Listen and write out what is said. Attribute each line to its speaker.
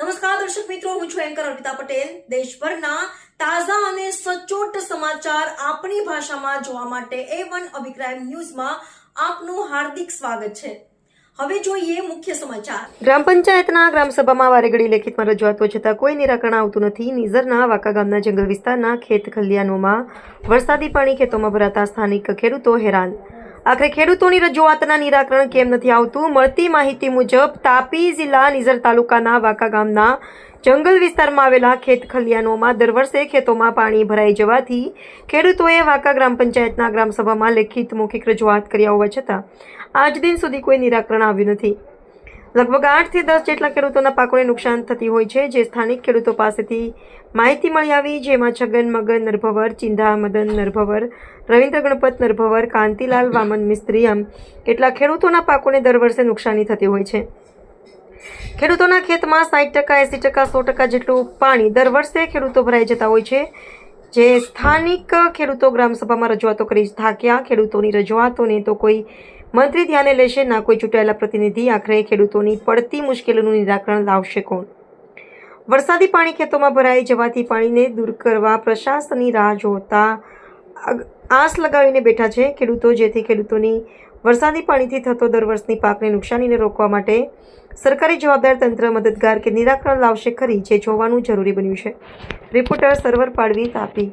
Speaker 1: નમસ્કાર, દર્શક મિત્રો, હું છું એન્કર અર્પિતા પટેલ. દેશભરના તાજા અને સચોટ સમાચાર આપણી ભાષામાં જોવા માટે એ વન અભિક્રાઇમ ન્યૂઝમાં આપનું હાર્દિક સ્વાગત છે. હવે જોઈએ મુખ્ય સમાચાર.
Speaker 2: ગ્રામ પંચાયતના ગ્રામસભામાં વારેઘડી લેખિતમાં રજૂઆતો છતાં કોઈ નિરાકરણ આવતું નથી. નિઝરના વાકા ગામના જંગલ વિસ્તારના ખેત ખલિયાનોમાં વરસાદી પાણી ખેતોમાં ભરાતા સ્થાનિક ખેડૂતો હેરાન. આખરે ખેડૂતોની રજૂઆતના નિરાકરણ કેમ નથી આવતું? મળતી માહિતી મુજબ, તાપી જિલ્લા નિઝર તાલુકાના વાકા ગામના જંગલ વિસ્તારમાં આવેલા ખેત ખલિયાનોમાં દર વર્ષે ખેતોમાં પાણી ભરાઈ જવાથી ખેડૂતોએ વાકા ગ્રામ પંચાયતના ગ્રામસભામાં લેખિત મૌખિક રજૂઆત કર્યા હોવા છતાં, આજ દિન સુધી કોઈ નિરાકરણ આવ્યું નથી. લગભગ આઠથી દસ જેટલા ખેડૂતોના પાકોને નુકસાન થતી હોય છે, જે સ્થાનિક ખેડૂતો પાસેથી માહિતી મળી આવી, જેમાં છગન, મગન નરભવર ચિંધા મદન નરભવર, રવિન્દ્ર ગણપત નરભવર, કાંતિલાલ, વામન મિસ્ત્રી આમ કેટલા ખેડૂતોના પાકોને દર વર્ષે નુકસાની થતી હોય છે. ખેડૂતોના ખેતમાં સાઠ ટકા, એંસી ટકા, સો ટકા જેટલું પાણી દર વર્ષે ખેડૂતો ભરાઈ જતા હોય છે. જે સ્થાનિક ખેડૂતો ગ્રામસભામાં રજૂઆતો કરી થાક્યા ખેડૂતોની રજૂઆતોને તો કોઈ મંત્રી ધ્યાને લેશે, ના કોઈ ચૂંટાયેલા પ્રતિનિધિ આખરે ખેડૂતોની પડતી મુશ્કેલીનું નિરાકરણ લાવશે કોણ? વરસાદી પાણી ખેતોમાં ભરાઈ જવાથી પાણીને દૂર કરવા પ્રશાસનની રાહ જોતા આસ લગાવીને બેઠા છે ખેડૂતો, જેથી ખેડૂતોની વરસાદી પાણીથી થતો દર વર્ષની પાકને નુકસાનીને રોકવા માટે સરકારી જવાબદાર તંત્ર મદદગાર કે નિરાકરણ લાવશે ખરી, જે જોવાનું જરૂરી બન્યું છે. રિપોર્ટર સર્વર પાડવી તાપી.